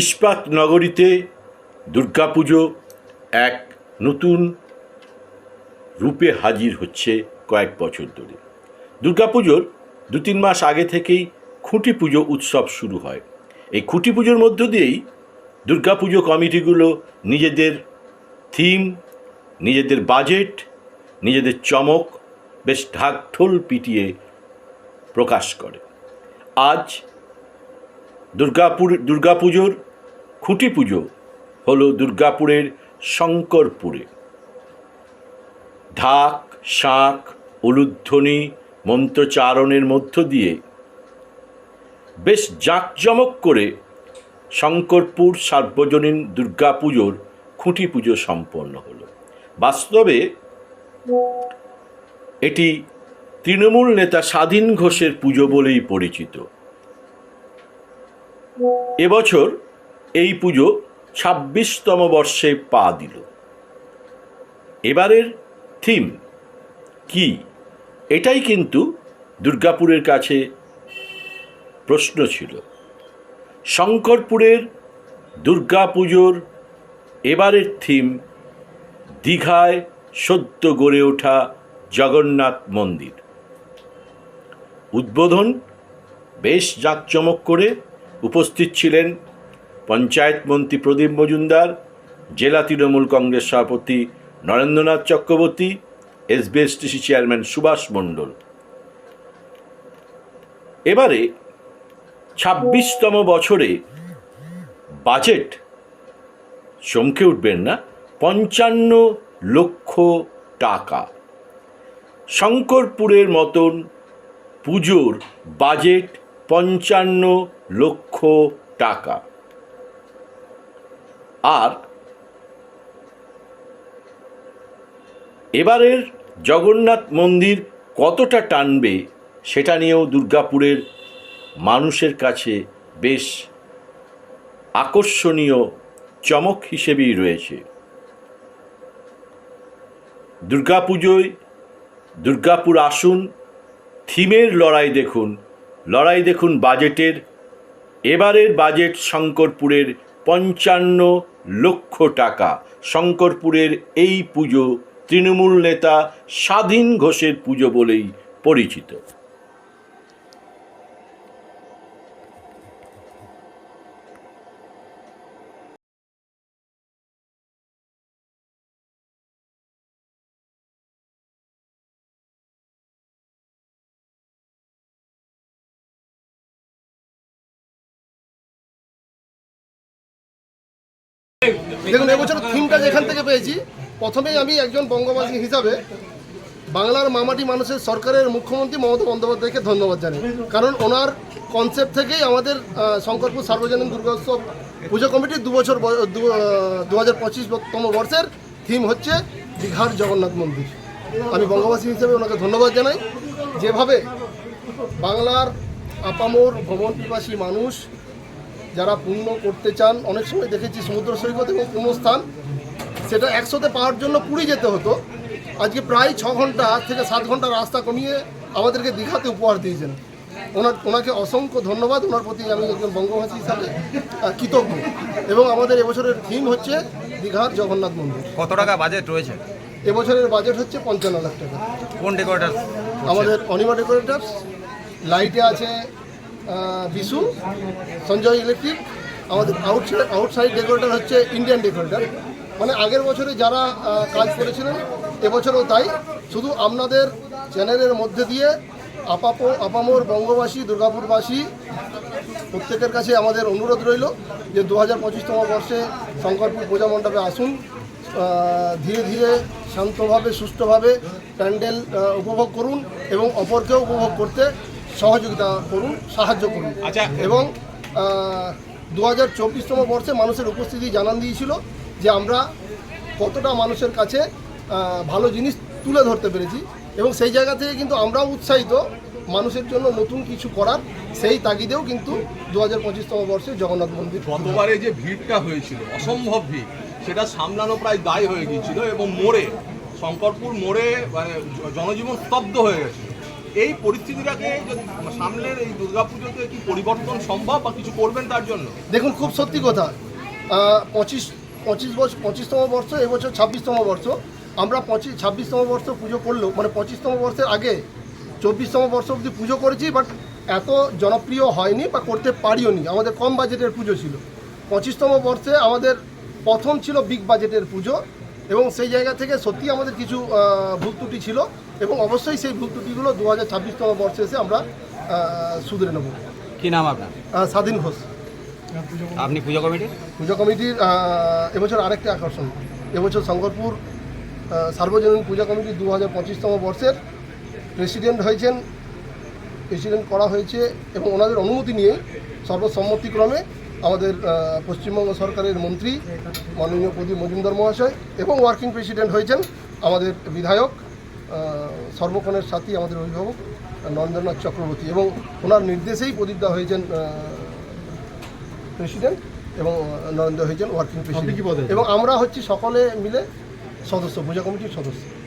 ইস্পাত নগরীতে দুর্গাপুজো এক নতুন রূপে হাজির হচ্ছে কয়েক বছর ধরে। দুর্গাপুজোর দু তিন মাস আগে থেকেই খুঁটি পুজো উৎসব শুরু হয়। এই খুঁটি পুজোর মধ্য দিয়েই দুর্গাপুজো কমিটিগুলো নিজেদের থিম, নিজেদের বাজেট, নিজেদের চমক বেশ ঢাকঢোল পিটিয়ে প্রকাশ করে। আজ দুর্গাপুর দুর্গাপুজোর খুঁটি পুজো হলো দুর্গাপুরের শঙ্করপুরে। ঢাক, শাঁখ, উলুধ্বনি, মন্ত্রচারণের মধ্য দিয়ে বেশ জাঁকজমক করে শঙ্করপুর সার্বজনীন দুর্গাপুজোর খুঁটি পুজো সম্পন্ন হলো। বাস্তবে এটি তৃণমূল নেতা স্বাধীন ঘোষের পুজো বলেই পরিচিত। এবছর এই পুজো ছাব্বিশতম বর্ষে পা দিল। এবারের থিম কি? এটাই কিন্তু দুর্গাপুরের কাছে প্রশ্ন ছিল। শঙ্করপুরের দুর্গাপুজোর এবারের থিম দীঘায় সদ্য গড়ে ওঠা জগন্নাথ মন্দির। উদ্বোধন বেশ জাঁকজমক করে উপস্থিত ছিলেন পঞ্চায়েত মন্ত্রী প্রদীপ মজুমদার, জেলা তৃণমূল কংগ্রেস সভাপতি নরেন্দ্রনাথ চক্রবর্তী এসবিএসটিসি চেয়ারম্যান সুভাষ মণ্ডল। এবারে ছাব্বিশতম বছরে বাজেট চমকে উঠবেন না? পঞ্চান্ন লক্ষ টাকা। শঙ্করপুরের মতন পুজোর বাজেট পঞ্চান্ন লক্ষ টাকা। আর এবারের জগন্নাথ মন্দির কতটা টানবে সেটা নিয়েও দুর্গাপুরের মানুষের কাছে বেশ আকর্ষণীয় চমক হিসেবেই রয়েছে। দুর্গাপুজোয় দুর্গাপুর আসুন, থিমের লড়াই দেখুন লড়াই দেখুন বাজেটের। এবারের বাজেট শঙ্করপুরের পঞ্চান্ন লক্ষ টাকা। শঙ্করপুরের এই পুজো তৃণমূল নেতা স্বাধীন ঘোষের পুজো বলেই পরিচিত। দেখুন, এবছর থিমটা যেখান থেকে পেয়েছি, প্রথমেই আমি একজন বঙ্গবাসী হিসাবে বাংলার মামাটি মানুষের সরকারের মুখ্যমন্ত্রী মমতা বন্দ্যোপাধ্যায়কে ধন্যবাদ জানাই। কারণ ওনার কনসেপ্ট থেকেই আমাদের শঙ্করপুর সার্বজনীন দুর্গোৎসব পুজো কমিটির দু বছর দু হাজার পঁচিশতম বর্ষের থিম হচ্ছে দীঘার জগন্নাথ মন্দির। আমি বঙ্গবাসী হিসেবে ওনাকে ধন্যবাদ জানাই। যেভাবে বাংলার আপামোর ভ্রমণ পিপাসী মানুষ যারা পূর্ণ করতে চান অনেক সময় দেখেছি সমুদ্র সৈকত এবং কোনো স্থান সেটা একসাথে পাওয়ার জন্য পুরী যেতে হতো। আজকে প্রায় ছ ঘণ্টা থেকে সাত ঘণ্টা রাস্তা কমিয়ে আমাদেরকে দীঘাতে উপহার দিয়েছেন। ওনার ওনাকে অসংখ্য ধন্যবাদ। ওনার প্রতি আমি একজন বঙ্গভাষী হিসাবে কৃতজ্ঞ। এবং আমাদের এবছরের থিম হচ্ছে দীঘার জগন্নাথ মন্দির। কত টাকা বাজেট রয়েছে? এবছরের বাজেট হচ্ছে পঞ্চান্ন লাখ টাকা। কোন ডেকোরেটার আমাদের অনিমা ডেকোরেটার্স লাইটে আছে বিশু, সঞ্জয় ইলেকট্রিক, আমাদের আউটসাইড আউটসাইড ডেকোরেটার হচ্ছে ইন্ডিয়ান ডেকোরেটার মানে আগের বছরে যারা কাজ করেছিলেন, এবছরও তাই। শুধু আপনাদের চ্যানেলের মধ্যে দিয়ে আপাপ, আপামোর বঙ্গবাসী, দুর্গাপুরবাসী, প্রত্যেকের কাছে আমাদের অনুরোধ রইল যে দু হাজার পঁচিশতম বর্ষে শঙ্করপুর পূজা মণ্ডপে আসুন। ধীরে ধীরে শান্তভাবে, সুষ্ঠুভাবে প্যান্ডেল উপভোগ করুন এবং অপরকেও উপভোগ করতে সহযোগিতা করুন সাহায্য করুন। আচ্ছা। এবং দু হাজার চব্বিশতম বর্ষে মানুষের উপস্থিতি জানান দিয়েছিল যে আমরা কতটা মানুষের কাছে ভালো জিনিস তুলে ধরতে পেরেছি এবং সেই জায়গা থেকে কিন্তু আমরাও উৎসাহিত মানুষের জন্য নতুন কিছু করার সেই তাগিদেও কিন্তু দু হাজার পঁচিশতম বর্ষে জগন্নাথ মন্দির গতবারে যে ভিড়টা হয়েছিল অসম্ভব ভিড় সেটা সামলানো প্রায় দায় হয়ে গিয়েছিল এবং মোড়ে শঙ্করপুর মোড়ে মানে জনজীবন স্তব্ধ হয়ে গেছিল এই পরিস্থিতিটাকে সামনের এই দুর্গাপুজোতে কি পরিবর্তন সম্ভব বা কিছু করবেন তার জন্য? দেখুন, খুব সত্যি কথা। পঁচিশ পঁচিশ বছর পঁচিশতম বর্ষ এবছর ছাব্বিশতম বর্ষ। আমরা পঁচিশ ছাব্বিশতম বর্ষ পুজো করলেও মানে পঁচিশতম বর্ষের আগে চব্বিশতম বর্ষ অবধি পুজো করেছি বাট এত জনপ্রিয় হয়নি বা করতে পারিও নি। আমাদের কম বাজেটের পুজো ছিল। পঁচিশতম বর্ষে আমাদের প্রথম ছিল বিগ বাজেটের পুজো। এবং সেই জায়গা থেকে সত্যি আমাদের কিছু ভুল ত্রুটি ছিল এবং অবশ্যই সেই ভুল ত্রুটিগুলো দু হাজার ছাব্বিশতম বর্ষে এসে আমরা শুধরে নেব। কি নাম আপনার? স্বাধীন ঘোষ। আপনি পুজো কমিটির? পুজো কমিটির এবছর আরেকটা আকর্ষণ। এবছর শঙ্করপুর সার্বজনীন পূজা কমিটি দু হাজার পঁচিশতম বর্ষের প্রেসিডেন্ট হয়েছেন। প্রেসিডেন্ট করা হয়েছে এবং ওনাদের অনুমতি নিয়ে সর্বসম্মতিক্রমে আমাদের পশ্চিমবঙ্গ সরকারের মন্ত্রী মাননীয় প্রদীপ মজুমদার মহাশয় এবং ওয়ার্কিং প্রেসিডেন্ট হয়েছেন আমাদের বিধায়ক সর্বক্ষণের সাথী আমাদের অভিভাবক নরেন্দ্রনাথ চক্রবর্তী এবং ওনার নির্দেশেই প্রদীপদা হয়েছেন প্রেসিডেন্ট এবং নরেন্দ্র হয়েছেন ওয়ার্কিং প্রেসিডেন্ট। এবং আমরা হচ্ছি সকলে মিলে সদস্য পূজা কমিটির সদস্য।